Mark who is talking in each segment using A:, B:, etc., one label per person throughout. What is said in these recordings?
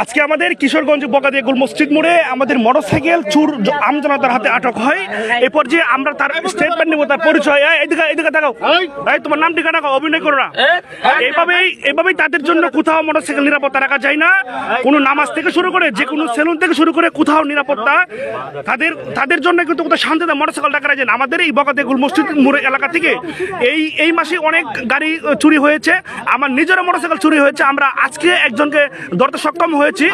A: আজকে আমাদের কিশোরগঞ্জ বগাদিয়া গোল মসজিদ মোড়ে আমাদের মোটরসাইকেল চুর আমজনতার হাতে আটক হয়। এই পর্যায়ে আমরা তার স্টেটমেন্ট নেব তার পরিচয়। এদিকে এদিকে দেখাও এই। তোমার নাম ঠিকানা অভিনয় করো না। এইভাবেই এইভাবেই তাদের জন্য কোথাও মোটরসাইকেল নিরাপত্তা রাখা যায় না। কোনো নামাজ থেকে শুরু করে যে কোনো সেলুন থেকে শুরু করে কোথাও নিরাপত্তা। তাদের তাদের জন্য কিন্তু কোথাও শান্তিতে মোটরসাইকেল রাখা যায় না। আমাদের এই বগাদিয়া গোল মসজিদ মোড়ে এলাকা থেকে এই এই মাসে অনেক গাড়ি চুরি হয়েছে। আমার নিজেরও মোটরসাইকেল চুরি হয়েছে। আমরা আজকে একজনকে ধরতে সক্ষম হয়েছি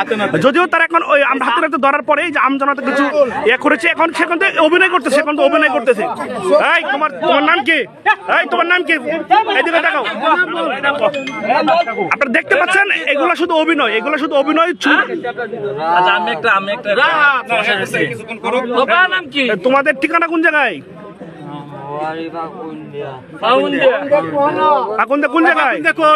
A: যদিও তারা এখন ওই আমরা হাতে হাতে ধরার পরে যে আমজনতা কিছু ইয়ে করেছে এখন সেখান থেকে অভিনয় করতেছে এখন তো অভিনয় করতেছে এই তোমার তোমার নাম কি এই তোমার নাম কি এদিকে দেখাও আপনারা দেখতে পাচ্ছেন এগুলো শুধু অভিনয় এগুলো শুধু অভিনয়
B: আচ্ছা আমি একটা আমি একটা
A: তোমাদের ঠিকানা কোন জায়গায় পাকুন্দা কোন জায়গায় কোন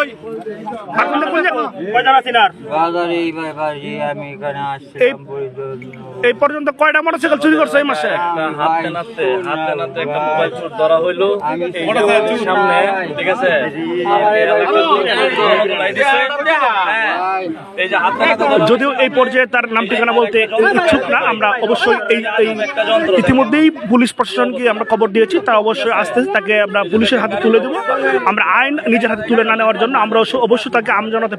C: এই
A: পর্যন্ত কয়টা মোটরসাইকেল চুরি করছে এই মাসে?
B: হাতে নাতে হাতে নাতে একটা মোবাইল চোর ধরা হইল। এই সামনে ঠিক আছে?
A: যদিও এই পর্যায়ে তার নাম ঠিকানা বলতে ইচ্ছুক না, আমরা অবশ্যই এই এই ইতিমধ্যেই পুলিশ প্রশাসনকে আমরা খবর দিয়েছি, তা অবশ্যই আস্তে তাকে আমরা পুলিশের হাতে তুলে দেবো। আমরা আইন নিজের হাতে তুলে না নেওয়ার জন্য আমরা অবশ্যই তাকে আমজনতে